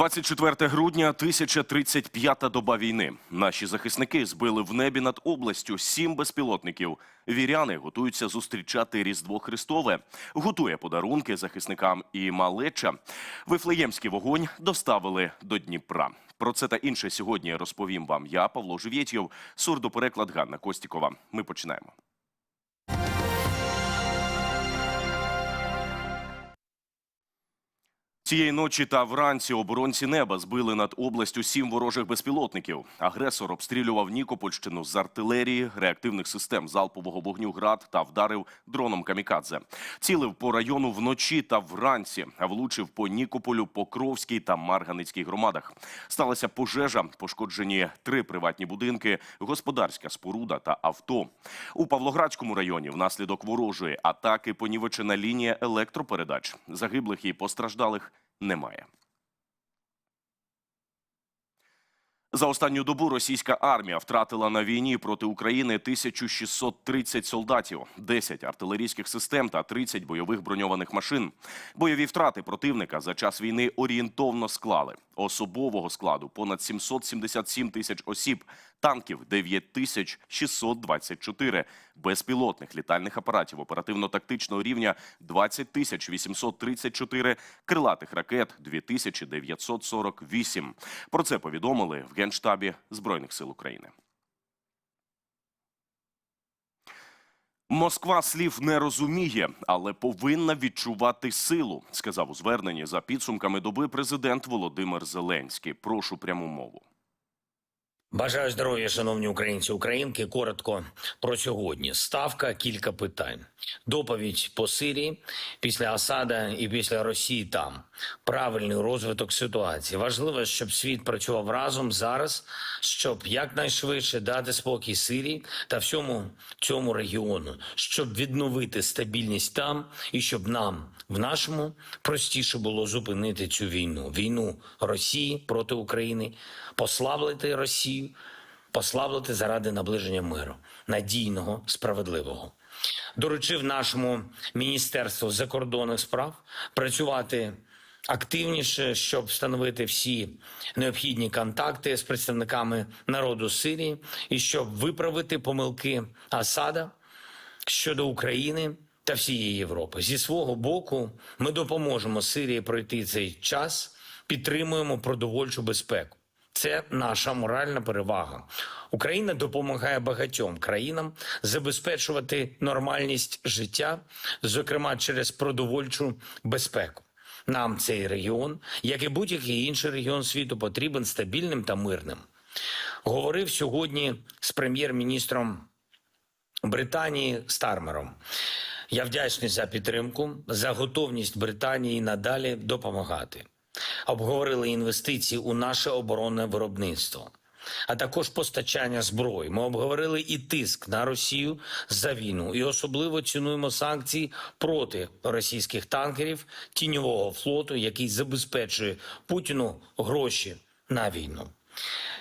24 грудня, 1035-та доба війни. Наші захисники збили в небі над областю сім безпілотників. Віряни готуються зустрічати Різдво Христове. Готує подарунки захисникам і малеча. Вифлеємський вогонь доставили до Дніпра. Про це та інше сьогодні розповім вам я, Павло Живєтєв, сурдопереклад Ганна Костікова. Ми починаємо. Цієї ночі та вранці оборонці неба збили над областю сім ворожих безпілотників. Агресор обстрілював Нікопольщину з артилерії, реактивних систем залпового вогню град та вдарив дроном камікадзе. Цілив по району вночі та вранці, влучив по Нікополю, Покровській та Марганицькій громадах. Сталася пожежа, пошкоджені три приватні будинки, господарська споруда та авто. У Павлоградському районі внаслідок ворожої атаки понівечена лінія електропередач. Загиблих і постраждалих немає. За останню добу російська армія втратила на війні проти України 1630 солдатів, 10 артилерійських систем та 30 бойових броньованих машин. Бойові втрати противника за час війни орієнтовно склали особового складу понад 777 тисяч осіб, танків 9624, безпілотних літальних апаратів оперативно-тактичного рівня 20 тисяч 834, крилатих ракет 2948. Про це повідомили в Генштабі Збройних сил України. Москва слів не розуміє, але повинна відчувати силу, сказав у зверненні за підсумками доби президент Володимир Зеленський. Прошу пряму мову. Бажаю здоров'я, шановні українці, українки. Коротко про сьогодні. Ставка кілька питань. Доповідь по Сирії після Асада і після Росії там. Правильний розвиток ситуації. Важливо, щоб світ працював разом зараз, щоб якнайшвидше дати спокій Сирії та всьому цьому регіону, щоб відновити стабільність там і щоб нам в нашому простіше було зупинити цю війну. Війну Росії проти України, послаблити Росію, послаблити заради наближення миру, надійного, справедливого. Доручив нашому міністерству закордонних справ працювати активніше, щоб встановити всі необхідні контакти з представниками народу Сирії і щоб виправити помилки Асада щодо України та всієї Європи. Зі свого боку, ми допоможемо Сирії пройти цей час, підтримуємо продовольчу безпеку. Це наша моральна перевага. Україна допомагає багатьом країнам забезпечувати нормальність життя, зокрема через продовольчу безпеку. Нам цей регіон, як і будь-який інший регіон світу, потрібен стабільним та мирним. Говорив сьогодні з прем'єр-міністром Британії Стармером. Я вдячний за підтримку, за готовність Британії надалі допомагати. Обговорили інвестиції у наше оборонне виробництво, а також постачання зброї. Ми обговорили і тиск на Росію за війну, і особливо цінуємо санкції проти російських танкерів тіньового флоту, який забезпечує Путіну гроші на війну.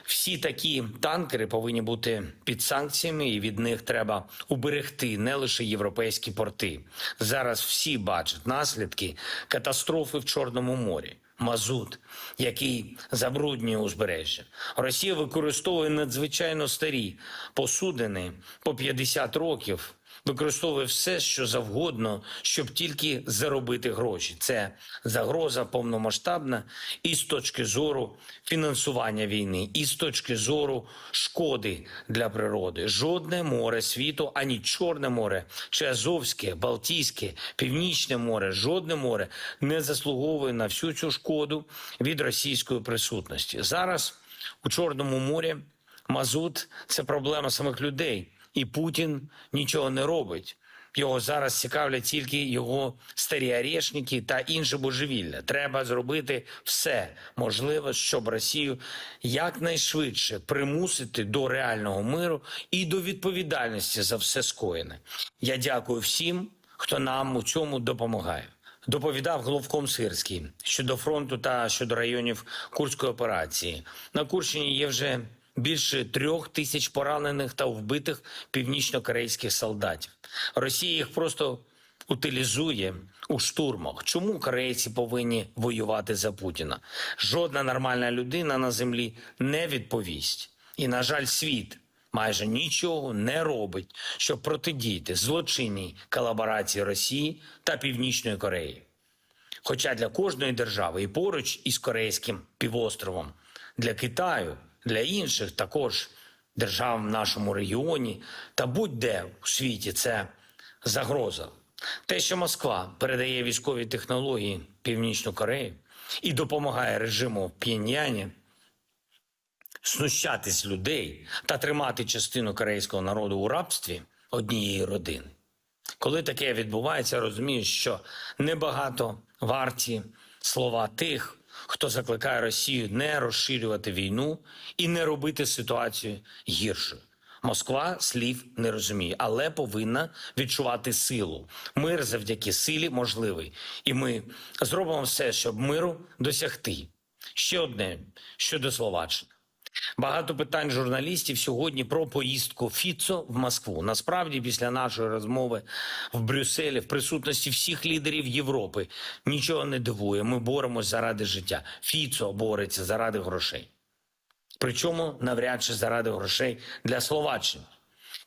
Всі такі танкери повинні бути під санкціями, і від них треба уберегти не лише європейські порти. Зараз всі бачать наслідки катастрофи в Чорному морі. Мазут, який забруднює узбережжя. Росія використовує надзвичайно старі посудини по 50 років. Використовує все, що завгодно, щоб тільки заробити гроші. Це загроза повномасштабна і з точки зору фінансування війни, і з точки зору шкоди для природи. Жодне море світу, ані Чорне море, чи Азовське, Балтійське, Північне море, жодне море не заслуговує на всю цю шкоду від російської присутності. Зараз у Чорному морі мазут це проблема самих людей. І Путін нічого не робить. Його зараз цікавлять тільки його старі орешники та інше божевілля. Треба зробити все можливе, щоб Росію якнайшвидше примусити до реального миру і до відповідальності за все скоєне. Я дякую всім, хто нам у цьому допомагає. Доповідав головком Сирський щодо фронту та щодо районів Курської операції. На Курщині є вже більше трьох тисяч поранених та вбитих північно-корейських солдатів. Росія їх просто утилізує у штурмах. Чому корейці повинні воювати за Путіна? Жодна нормальна людина на землі не відповість. І, на жаль, світ майже нічого не робить, щоб протидіяти злочинній колаборації Росії та Північної Кореї. Хоча для кожної держави і поруч із Корейським півостровом, для Китаю, для інших також держав в нашому регіоні та будь-де у світі це загроза. Те, що Москва передає військові технології Північну Корею і допомагає режиму в П'єньяні знущатись людей та тримати частину корейського народу у рабстві однієї родини. Коли таке відбувається, розумієш, що небагато варті слова тих, хто закликає Росію не розширювати війну і не робити ситуацію гіршою. Москва слів не розуміє, але повинна відчувати силу. Мир завдяки силі можливий, і ми зробимо все, щоб миру досягти. Ще одне щодо Словаччини. Багато питань журналістів сьогодні про поїздку Фіцо в Москву. Насправді, після нашої розмови в Брюсселі, в присутності всіх лідерів Європи, нічого не дивує. Ми боремось заради життя. Фіцо бореться заради грошей. Причому навряд чи заради грошей для Словаччини.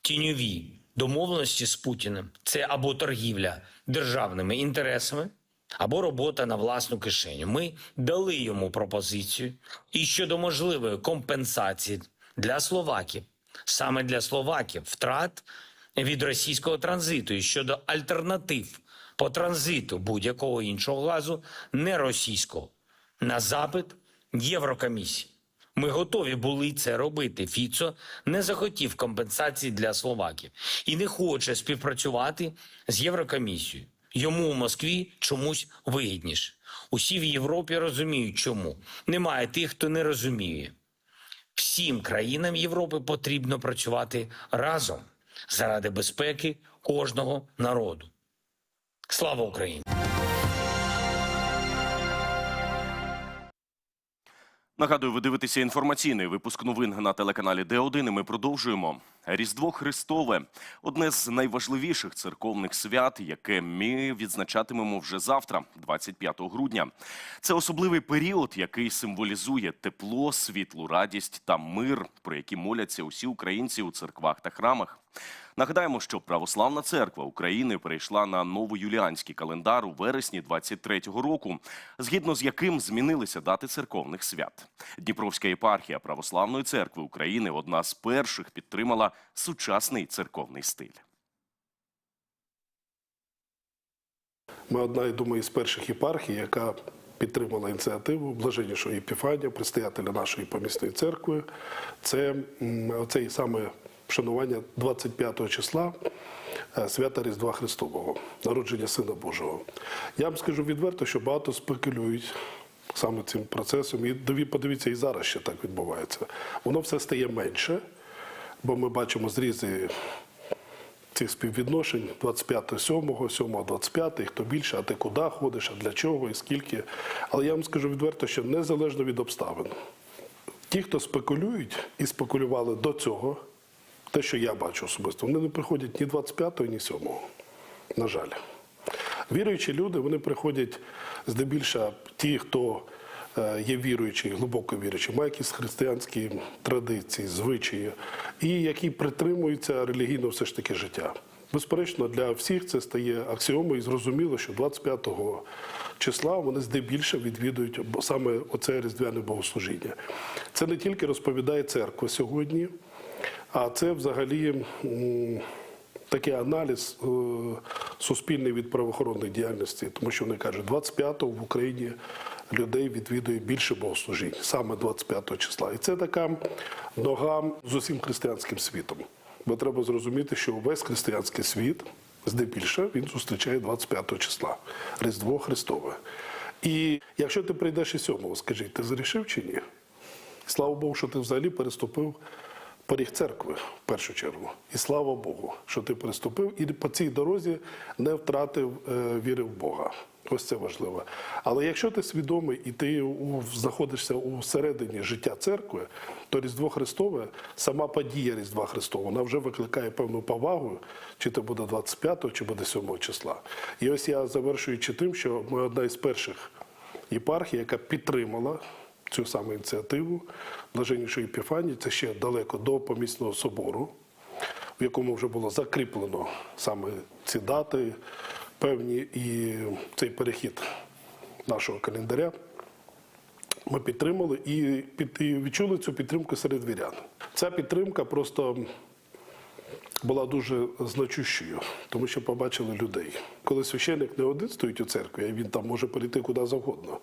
Тіньові домовленості з Путіним це або торгівля державними інтересами, або робота на власну кишеню. Ми дали йому пропозицію і щодо можливої компенсації для словаків, саме для словаків, втрат від російського транзиту і щодо альтернатив по транзиту будь-якого іншого газу, не російського, на запит Єврокомісії. Ми готові були це робити. Фіцо не захотів компенсації для словаків і не хоче співпрацювати з Єврокомісією. Йому у Москві чомусь вигідніше. Усі в Європі розуміють, чому. Немає тих, хто не розуміє. Всім країнам Європи потрібно працювати разом заради безпеки кожного народу. Слава Україні! Нагадую, ви дивитеся інформаційний випуск новин на телеканалі Д1, і ми продовжуємо. Різдво Христове одне з найважливіших церковних свят, яке ми відзначатимемо вже завтра, 25 грудня. Це особливий період, який символізує тепло, світлу, радість та мир, про які моляться усі українці у церквах та храмах. Нагадаємо, що Православна церква України перейшла на новоюліанський календар у вересні 23-го року, згідно з яким змінилися дати церковних свят. Дніпровська єпархія Православної церкви України одна з перших підтримала сучасний церковний стиль. Ми одна, я думаю, з перших єпархій, яка підтримала ініціативу блаженнішого Епіфанія, предстоятеля нашої помісної церкви. Це оцей саме вшанування 25 числа е, свята Різдва Христового, народження Сина Божого. Я вам скажу відверто, що багато спекулюють саме цим процесом. І подивіться, і зараз ще так відбувається. Воно все стає менше, бо ми бачимо зрізи цих співвідношень 25 7 7 25 хто більше, а ти куди ходиш, а для чого і скільки. Але я вам скажу відверто, що незалежно від обставин, ті, хто спекулюють і спекулювали до цього, те, що я бачу особисто, вони не приходять ні 25-го, ні 7-го. На жаль. Віруючі люди, вони приходять здебільшого ті, хто е, є віруючі, глибоко віруючі, має якісь християнські традиції, звичаї, і які притримуються релігійно все ж таки життя. Безперечно, для всіх це стає аксіомою, і зрозуміло, що 25 числа вони здебільше відвідують саме оце різдвяне богослужіння. Це не тільки розповідає церква сьогодні, а це взагалі. такий аналіз е, суспільний від правоохоронної діяльності, тому що вони кажуть, 25-го в Україні людей відвідує більше богослужінь, саме 25 числа. І це така нога з усім християнським світом. Бо треба зрозуміти, що весь християнський світ, здебільше, він зустрічає 25 числа, Різдво Христове. І якщо ти прийдеш і 7-го, скажіть, ти зарішив чи ні? Слава Богу, що ти взагалі переступив поріг церкви в першу чергу. І слава Богу, що ти переступив і по цій дорозі не втратив е, віри в Бога. Ось це важливо. Але якщо ти свідомий і ти знаходишся у середині життя церкви, то Різдво Христове, сама подія Різдва Христового, вона вже викликає певну повагу, чи це буде 25 чи буде 7 числа. І ось я завершуючи тим, що ми одна із перших єпархій, яка підтримала цю саму ініціативу Блаженнішої Епіфанії, це ще далеко до помісного собору в якому вже було закріплено саме ці дати певні і цей перехід нашого календаря. Ми підтримали і, відчули цю підтримку серед вірян. Ця підтримка просто була дуже значущою, тому що побачили людей. Коли священник не один стоїть у церкві, а він там може перейти куди завгодно.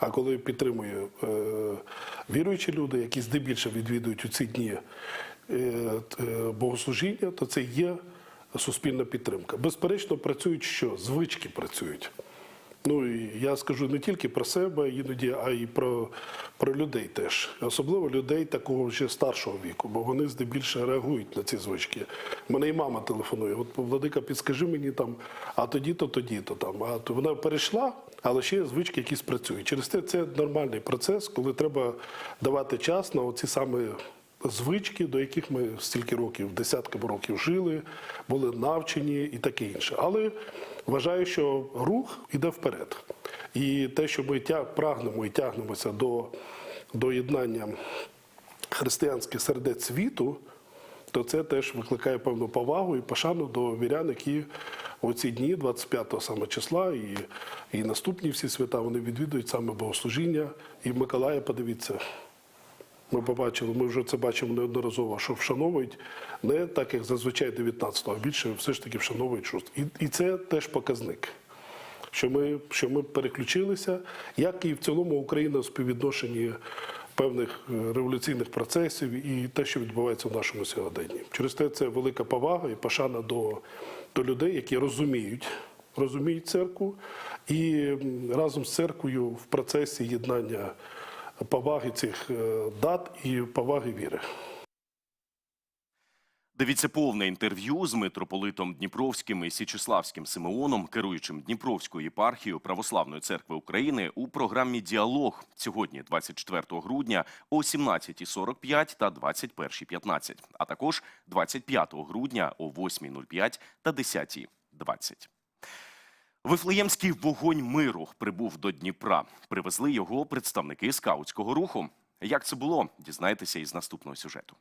А коли підтримує е, віруючі люди, які здебільшого відвідують у ці дні е, е, богослужіння, то це є суспільна підтримка. Безперечно, працюють що? Звички працюють. Ну і я скажу не тільки про себе іноді, а й про, про людей теж. Особливо людей такого вже старшого віку, бо вони здебільшого реагують на ці звички. Мене і мама телефонує. От владика, підскажи мені там, а тоді-то, тоді-то там. А то вона перейшла, але ще звички якісь працюють. Через те це нормальний процес, коли треба давати час на оці саме звички, до яких ми стільки років, десятками років жили, були навчені і таке інше. Але вважаю, що рух іде вперед. І те, що ми прагнемо і тягнемося до, до єднання християнських сердець світу, то це теж викликає певну повагу і пошану до вірян, які у ці дні, 25 саме числа, і, і наступні всі свята, вони відвідують саме богослужіння. І в Миколая, подивіться, ми побачили, ми вже це бачимо неодноразово, що вшановують не так, як зазвичай 19-го, а більше все ж таки вшановують шуст. І, і це теж показник, що ми, що ми переключилися, як і в цілому Україна у співвідношенні певних е, революційних процесів і те, що відбувається в нашому сьогоденні. Через те це велика повага і пошана до, до людей, які розуміють. Розуміють церкву і разом з церквою в процесі єднання поваги цих е, дат і поваги віри. Дивіться повне інтерв'ю з митрополитом Дніпровським і Січеславським Симеоном, керуючим Дніпровською єпархією Православної церкви України у програмі Діалог сьогодні, 24 грудня, о 17.45 та 21.15, а також 25 грудня о 8.05 та 10.20. Вифлеємський вогонь миру прибув до Дніпра. Привезли його представники скаутського руху. Як це було, дізнайтеся із наступного сюжету.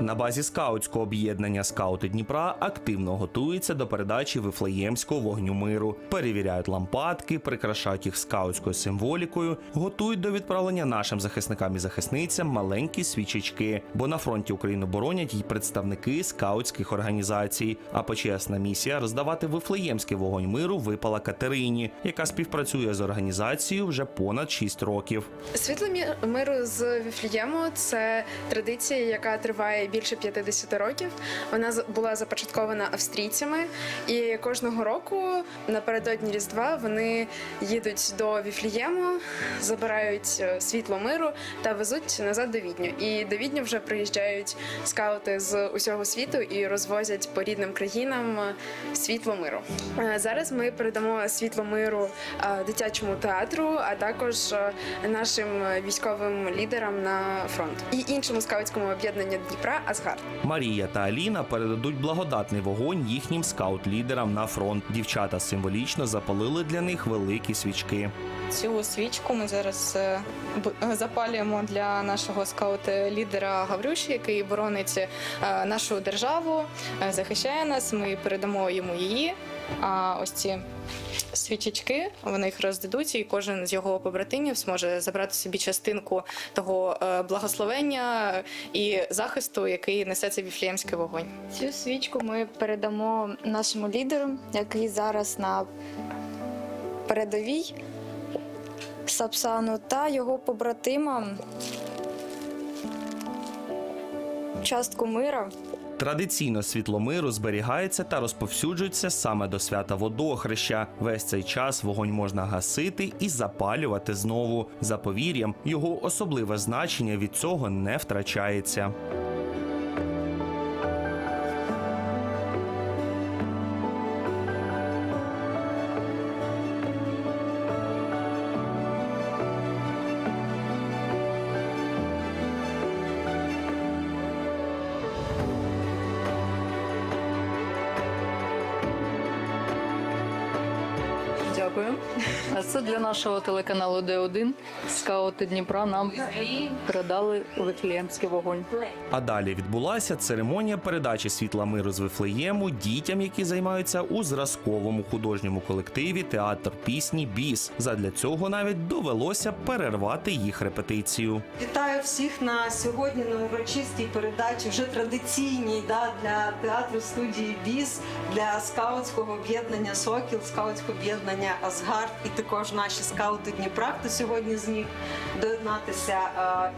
На базі скаутського об'єднання Скаути Дніпра активно готуються до передачі вифлеємського вогню миру, перевіряють лампадки, прикрашають їх скаутською символікою, готують до відправлення нашим захисникам і захисницям маленькі свічечки, бо на фронті Україну боронять й представники скаутських організацій. А почесна місія роздавати вифлеємський вогонь миру випала Катерині, яка співпрацює з організацією вже понад 6 років. Світло миру з Віфлієму це традиція, яка триває більше 50 років. Вона була започаткована австрійцями, і кожного року напередодні Різдва вони їдуть до Віфлієму, забирають е, світло миру та везуть назад до Відню. І до Відню вже приїжджають скаути з усього світу і розвозять по рідним країнам е, світло миру. Е, Зараз ми передамо світло миру дитячому театру, а також нашим військовим лідерам на фронт і іншому скаутському об'єднанню Дніпра Асгард. Марія та Аліна передадуть благодатний вогонь їхнім скаут-лідерам на фронт. Дівчата символічно запалили для них великі свічки. Цю свічку ми зараз е, б- запалюємо для нашого скаут-лідера Гаврюші, який боронить е, нашу державу, е, захищає нас. Ми передамо йому її. А ось ці свічечки вони їх роздадуть, і кожен з його побратимів зможе забрати собі частинку того е, благословення і захисту, який несе цей віфлеємський вогонь. Цю свічку ми передамо нашому лідеру, який зараз на передовій Сапсану та його побратимам. Частку мира. Традиційно світло миру зберігається та розповсюджується саме до свята водохреща. Весь цей час вогонь можна гасити і запалювати знову. За повір'ям, його особливе значення від цього не втрачається. Дякую. А це для нашого телеканалу Д1. Скаути Дніпра нам передали Вифлеємський вогонь. А далі відбулася церемонія передачі світла миру з Вифлеєму дітям, які займаються у зразковому художньому колективі Театр пісні Біс. Задля цього навіть довелося перервати їх репетицію. Вітаю всіх на сьогодні на урочистій передачі, вже традиційній да, для театру студії Біз, для скаутського об'єднання Сокіл, скаутського об'єднання Асгард і також наші скаути Дніпра, хто сьогодні зміг доєднатися.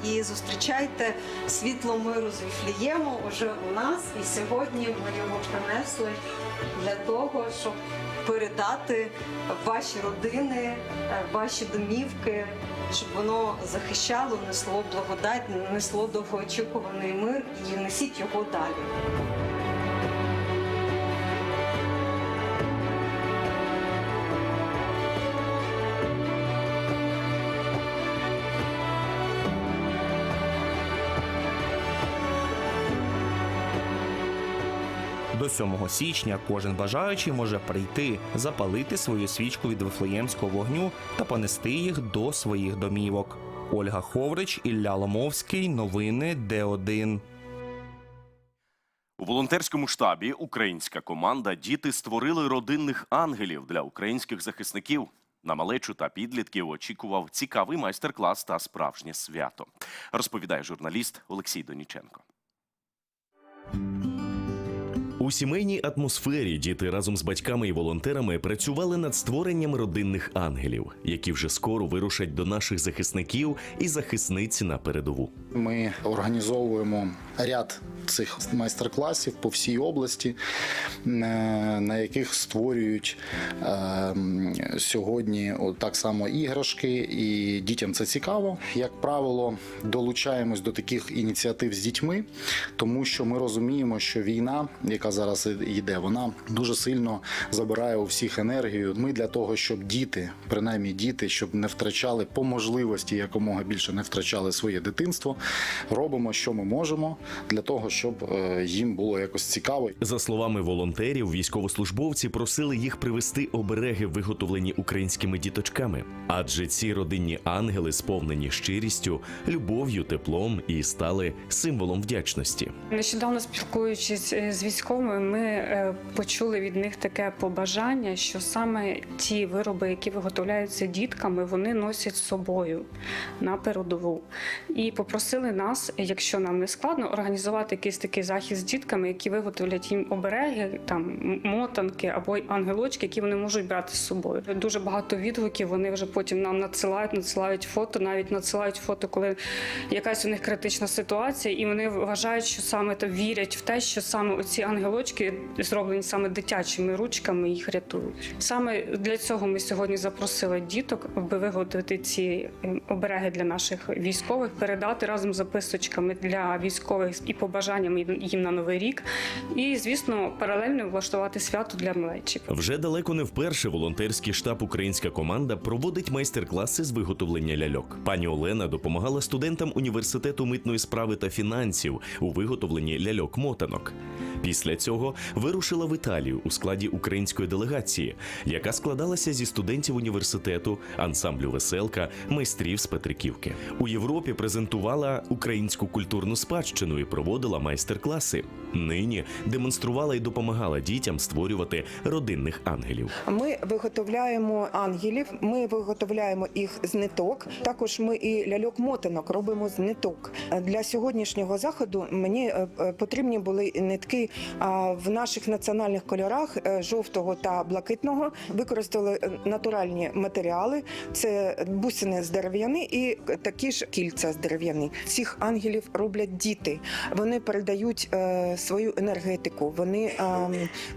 І зустрічайте світло миру з Віфлієму уже у нас. І сьогодні ми його принесли для того, щоб передати ваші родини, е, ваші домівки, щоб воно захищало, несло благодать, несло довгоочікуваний мир і несіть його далі. 7 січня кожен бажаючий може прийти, запалити свою свічку від вифлеємського вогню та понести їх до своїх домівок. Ольга Ховрич, Ілля Ломовський. Новини Д1. У волонтерському штабі українська команда Діти створили родинних ангелів для українських захисників. На малечу та підлітків очікував цікавий майстер-клас та справжнє свято. Розповідає журналіст Олексій Доніченко. У сімейній атмосфері діти разом з батьками і волонтерами працювали над створенням родинних ангелів, які вже скоро вирушать до наших захисників і захисниць на передову. Ми організовуємо ряд цих майстер-класів по всій області, е, на яких створюють е, сьогодні так само іграшки, і дітям це цікаво. Як правило, долучаємось до таких ініціатив з дітьми, тому що ми розуміємо, що війна, яка зараз йде, вона дуже сильно забирає у всіх енергію. Ми для того, щоб діти, принаймні діти, щоб не втрачали по можливості якомога більше не втрачали своє дитинство, робимо, що ми можемо для того, щоб е, їм було якось цікаво. За словами волонтерів, військовослужбовці просили їх привезти обереги, виготовлені українськими діточками, адже ці родинні ангели сповнені щирістю, любов'ю, теплом і стали символом вдячності. Нещодавно спілкуючись е, з військовими, ми е, почули від них таке побажання, що саме ті вироби, які виготовляються дітками, вони носять з собою на передову. І попросили нас, якщо нам не складно, організувати якийсь такий захід з дітками, які виготовлять їм обереги, там мотанки або ангелочки, які вони можуть брати з собою. Дуже багато відгуків. Вони вже потім нам надсилають, надсилають фото, навіть надсилають фото, коли якась у них критична ситуація, і вони вважають, що саме то вірять в те, що саме оці ангелочки зроблені саме дитячими ручками, їх рятують. Саме для цього ми сьогодні запросили діток, аби виготовити ці е, обереги для наших військових, передати разом з записочками для військових і побажаннями їм на новий рік. І звісно, паралельно влаштувати свято для малечі. Вже далеко не вперше волонтерський штаб Українська команда проводить майстер-класи з виготовлення ляльок. Пані Олена допомагала студентам університету митної справи та фінансів у виготовленні ляльок-мотанок. Після цього вирушила в Італію у складі української делегації, яка складалася зі студентів університету, ансамблю веселка, майстрів з Петриківки. У Європі презентувала українську культурну спадщину і проводила майстер-класи. Нині демонструвала і допомагала дітям створювати родинних ангелів. Ми виготовляємо ангелів, ми виготовляємо їх з ниток. Також ми і ляльок-мотанок робимо з ниток. Для сьогоднішнього заходу мені е, е, потрібні були нитки а, в наших національних кольорах е, жовтого та блакитного. Використали е, натуральні матеріали. Це бусини з дерев'яни і такі ж кільця з дерев'яни. Цих ангелів роблять діти. Вони передають е, свою енергетику. Вони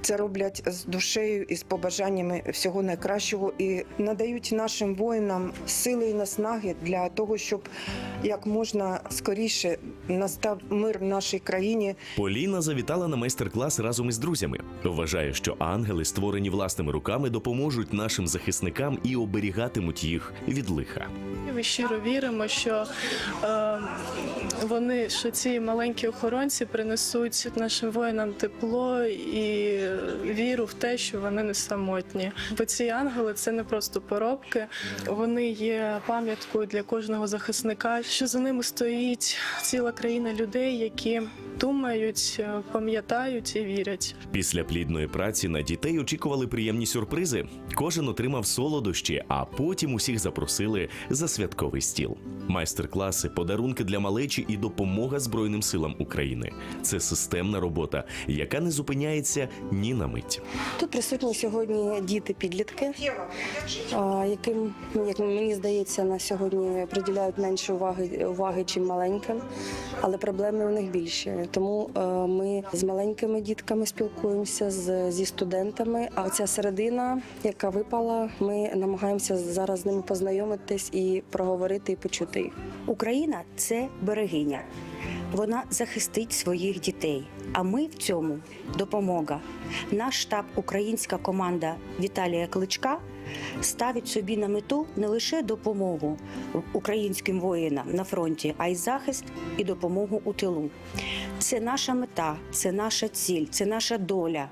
це роблять з душею і з побажаннями всього найкращого і надають нашим воїнам сили і наснаги для того, щоб як можна скоріше настав мир в нашій країні. Поліна завітала на майстер-клас разом із друзями. Вважає, що ангели, створені власними руками, допоможуть нашим захисникам і оберігатимуть їх від лиха. Ми щиро віримо, що е, вони, що ці маленькі охоронці принесуть нашим воїнам тепло і віру в те, що вони не самотні. Бо ці ангели це не просто поробки, вони є пам'яткою для кожного захисника, що за ними стоїть ціла країна людей, які думають, е, пам'ятають і вірять. Після плідної праці на дітей очікували приємні сюрпризи. Кожен отримав солодощі, а потім усіх запросили за святковий стіл. Майстер-класи, подарунки для малечі і допомога Збройним силам України. Це системна робота, яка не зупиняється ні на мить. Тут присутні сьогодні діти-підлітки, яким, як мені здається, на сьогодні приділяють менше уваги, уваги чим маленьким, але проблеми у них більші. Тому е, ми з маленькими дітками спілкуємося з, зі студентами. А оця середина, яка випала, ми намагаємося зараз з ними познайомитись і проговорити і почути їх. Україна це берегиня. Вона захистить своїх дітей. А ми в цьому допомога. Наш штаб, українська команда Віталія Кличка ставить собі на мету не лише допомогу українським воїнам на фронті, а й захист і допомогу у тилу. Це наша мета, це наша ціль, це наша доля.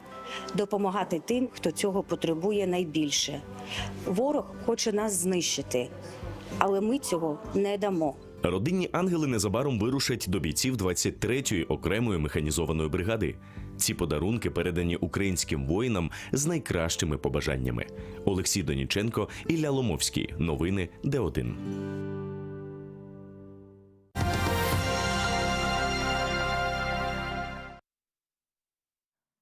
Допомагати тим, хто цього потребує найбільше. Ворог хоче нас знищити, але ми цього не дамо. Родинні ангели незабаром вирушать до бійців 23-ї окремої механізованої бригади. Ці подарунки передані українським воїнам з найкращими побажаннями. Олексій Доніченко, Ілля Ломовський. Новини Д1.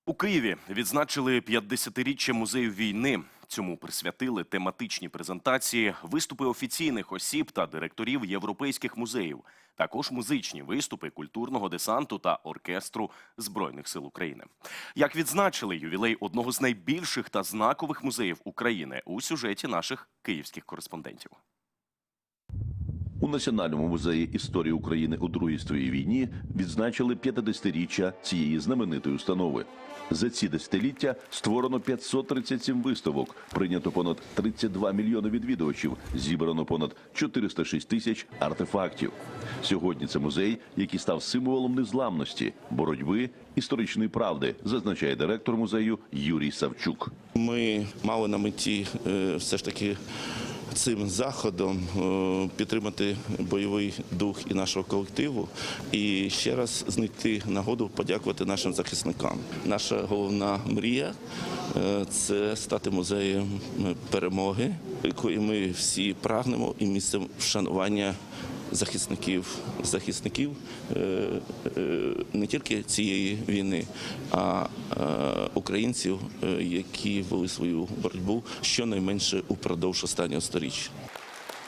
У Києві відзначили 50-річчя музею війни. Цьому присвятили тематичні презентації, виступи офіційних осіб та директорів європейських музеїв, також музичні виступи культурного десанту та оркестру Збройних сил України. Як відзначили ювілей одного з найбільших та знакових музеїв України у сюжеті наших київських кореспондентів. Національному музеї історії України у Другій світовій війні відзначили 50-річчя цієї знаменитої установи. За ці десятиліття створено 537 виставок, прийнято понад 32 мільйони відвідувачів, зібрано понад 406 тисяч артефактів. Сьогодні це музей, який став символом незламності, боротьби, історичної правди, зазначає директор музею Юрій Савчук. Ми мали на меті е, все ж таки цим заходом е, підтримати бойовий дух і нашого колективу, і ще раз знайти нагоду подякувати нашим захисникам. Наша головна мрія е, це стати музеєм перемоги, якої ми всі прагнемо, і місцем вшанування захисників, захисників е, не тільки цієї війни, а українців, е, які вели свою боротьбу щонайменше упродовж останнього сторіччя.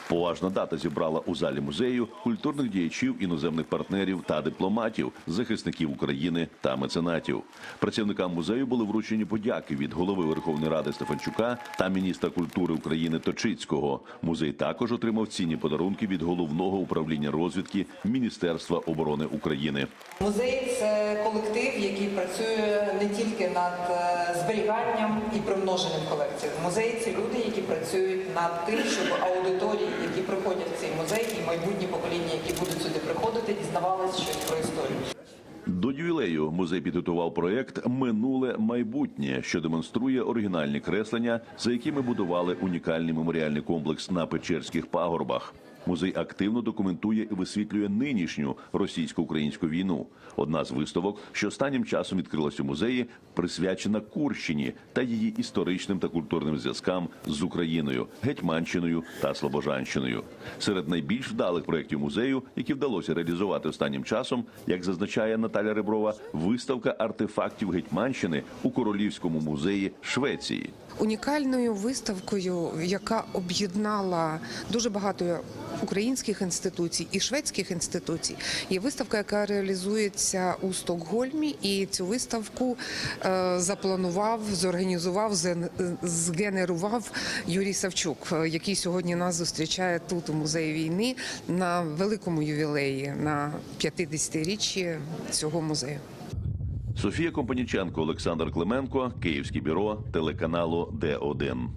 Поважна дата зібрала у залі музею культурних діячів, іноземних партнерів та дипломатів, захисників України та меценатів. Працівникам музею були вручені подяки від голови Верховної Ради Стефанчука та міністра культури України Точицького. Музей також отримав цінні подарунки від головного управління розвідки Міністерства оборони України. Музей це колектив, який працює не тільки над е, зберіганням і примноженням колекцій. Музей це люди, які працюють над тим, щоб аудиторії, які приходять в цей музей, і майбутні покоління, які будуть сюди приходити, дізнавалися щось про історію. До ювілею музей підготував проєкт Минуле майбутнє, що демонструє оригінальні креслення, за якими будували унікальний меморіальний комплекс на Печерських пагорбах. Музей активно документує і висвітлює нинішню російсько-українську війну. Одна з виставок, що останнім часом відкрилась у музеї, присвячена Курщині та її історичним та культурним зв'язкам з Україною, Гетьманщиною та Слобожанщиною. Серед найбільш вдалих проєктів музею, які вдалося реалізувати останнім часом, як зазначає Наталя Реброва, виставка артефактів Гетьманщини у Королівському музеї Швеції. Унікальною виставкою, яка об'єднала дуже багато українських інституцій і шведських інституцій. Є виставка, яка реалізується у Стокгольмі, і цю виставку е, запланував, зорганізував, згенерував Юрій Савчук, е, який сьогодні нас зустрічає тут у музеї війни на великому ювілеї на 50-річчі цього музею. Софія Компаніченко, Олександр Клименко, Київське бюро телеканалу Д1.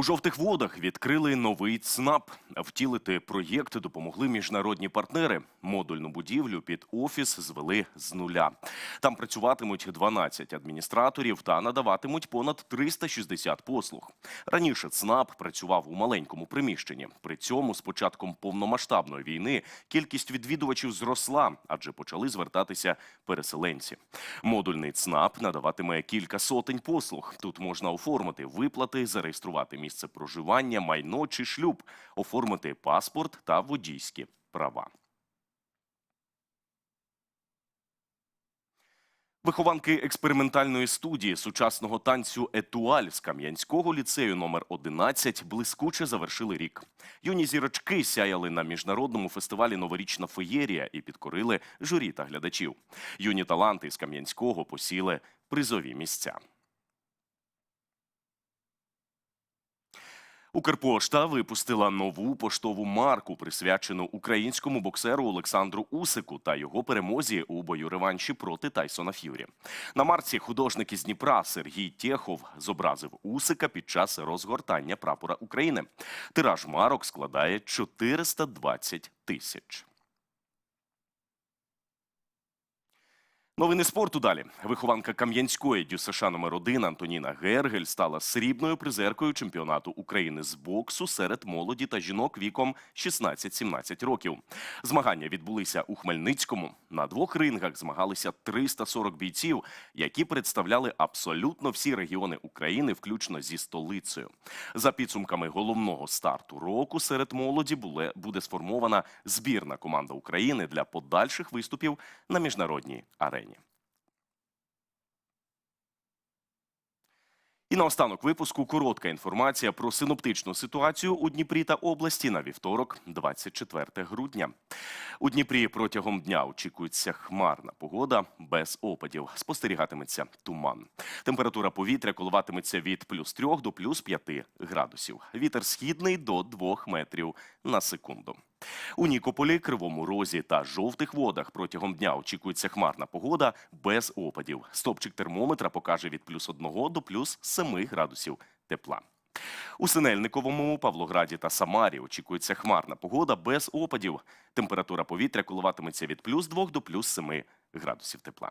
У жовтих водах відкрили новий ЦНАП. Втілити проєкт допомогли міжнародні партнери. Модульну будівлю під офіс звели з нуля. Там працюватимуть 12 адміністраторів та надаватимуть понад 360 послуг. Раніше ЦНАП працював у маленькому приміщенні. При цьому з початком повномасштабної війни кількість відвідувачів зросла, адже почали звертатися переселенці. Модульний ЦНАП надаватиме кілька сотень послуг. Тут можна оформити виплати, зареєструвати місце проживання, майно чи шлюб, оформити паспорт та водійські права. Вихованки експериментальної студії сучасного танцю Етуаль з Кам'янського ліцею номер 11 блискуче завершили рік. Юні зірочки сяяли на міжнародному фестивалі Новорічна феєрія і підкорили журі та глядачів. Юні таланти з Кам'янського посіли призові місця. Укрпошта випустила нову поштову марку, присвячену українському боксеру Олександру Усику та його перемозі у бою реванші проти Тайсона Ф'юрі. На марці художник із Дніпра Сергій Тєхов зобразив Усика під час розгортання прапора України. Тираж марок складає 420 тисяч. Новини спорту далі. Вихованка Кам'янської ДЮСШ номер 1 Антоніна Гергель стала срібною призеркою чемпіонату України з боксу серед молоді та жінок віком 16-17 років. Змагання відбулися у Хмельницькому. На двох рингах змагалися 340 бійців, які представляли абсолютно всі регіони України, включно зі столицею. За підсумками головного старту року серед молоді буде сформована збірна команда України для подальших виступів на міжнародній арені. І наостанок випуску коротка інформація про синоптичну ситуацію у Дніпрі та області на вівторок, 24 грудня. У Дніпрі протягом дня очікується хмарна погода без опадів. Спостерігатиметься туман. Температура повітря коливатиметься від плюс 3 до плюс 5 градусів. Вітер східний до 2 метрів на секунду. У Нікополі, Кривому Розі та жовтих водах протягом дня очікується хмарна погода без опадів. Стопчик термометра покаже від плюс 1 до плюс 7 градусів тепла. У Синельниковому, Павлограді та Самарі очікується хмарна погода без опадів. Температура повітря коливатиметься від плюс 2 до плюс 7 градусів тепла.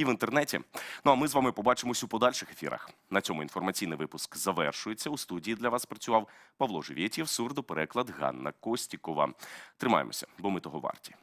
і в інтернеті. Ну а ми з вами побачимось у подальших ефірах. На цьому інформаційний випуск завершується. У студії для вас працював Павло Живєтєв, сурдопереклад Ганна Костікова. Тримаємося, бо ми того варті.